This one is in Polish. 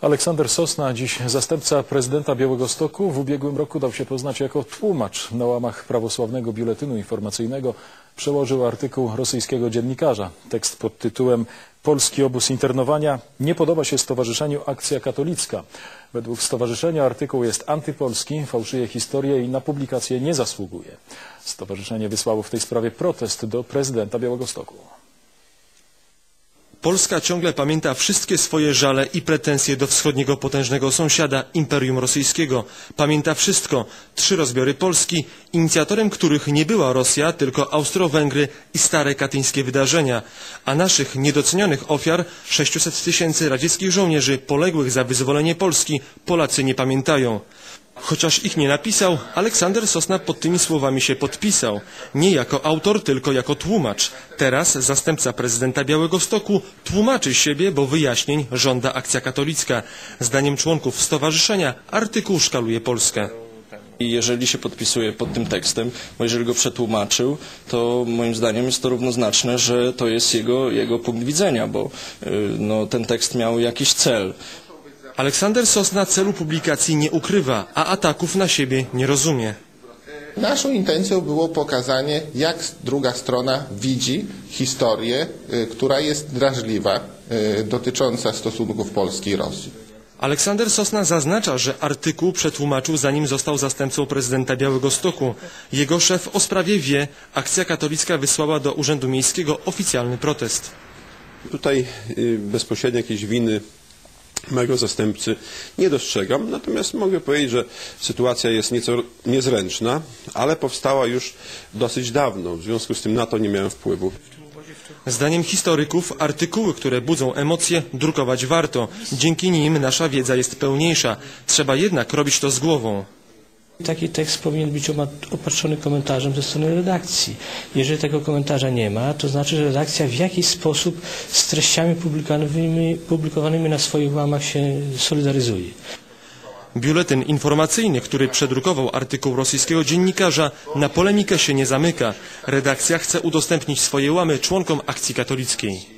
Aleksander Sosna, dziś zastępca prezydenta Białegostoku, w ubiegłym roku dał się poznać jako tłumacz. Na łamach prawosławnego biuletynu informacyjnego przełożył artykuł rosyjskiego dziennikarza. Tekst pod tytułem Polski obóz internowania nie podoba się Stowarzyszeniu Akcja Katolicka. Według stowarzyszenia artykuł jest antypolski, fałszuje historię i na publikację nie zasługuje. Stowarzyszenie wysłało w tej sprawie protest do prezydenta Białegostoku. Polska ciągle pamięta wszystkie swoje żale i pretensje do wschodniego potężnego sąsiada, Imperium Rosyjskiego. Pamięta wszystko. Trzy rozbiory Polski, inicjatorem których nie była Rosja, tylko Austro-Węgry i stare katyńskie wydarzenia. A naszych niedocenionych ofiar, 600 tysięcy radzieckich żołnierzy poległych za wyzwolenie Polski, Polacy nie pamiętają. Chociaż ich nie napisał, Aleksander Sosna pod tymi słowami się podpisał. Nie jako autor, tylko jako tłumacz. Teraz zastępca prezydenta Białegostoku tłumaczy siebie, bo wyjaśnień żąda akcja katolicka. Zdaniem członków stowarzyszenia artykuł szkaluje Polskę. I jeżeli się podpisuje pod tym tekstem, bo jeżeli go przetłumaczył, to moim zdaniem jest to równoznaczne, że to jest jego, jego punkt widzenia, bo y, no, ten tekst miał jakiś cel. Aleksander Sosna celu publikacji nie ukrywa, a ataków na siebie nie rozumie. Naszą intencją było pokazanie, jak druga strona widzi historię, y, która jest drażliwa, y, dotycząca stosunków Polski i Rosji. Aleksander Sosna zaznacza, że artykuł przetłumaczył zanim został zastępcą prezydenta Białegostoku. Jego szef o sprawie wie, akcja katolicka wysłała do Urzędu Miejskiego oficjalny protest. Tutaj y, bezpośrednio jakiejś winy mojego zastępcy nie dostrzegam, natomiast mogę powiedzieć, że sytuacja jest nieco niezręczna, ale powstała już dosyć dawno, w związku z tym na to nie miałem wpływu. Zdaniem historyków artykuły, które budzą emocje, drukować warto. Dzięki nim nasza wiedza jest pełniejsza. Trzeba jednak robić to z głową. Taki tekst powinien być opatrzony komentarzem ze strony redakcji. Jeżeli tego komentarza nie ma, to znaczy, że redakcja w jakiś sposób z treściami publikowanymi, publikowanymi na swoich łamach się solidaryzuje. Biuletyn informacyjny, który przedrukował artykuł rosyjskiego dziennikarza, na polemikę się nie zamyka. Redakcja chce udostępnić swoje łamy członkom akcji katolickiej.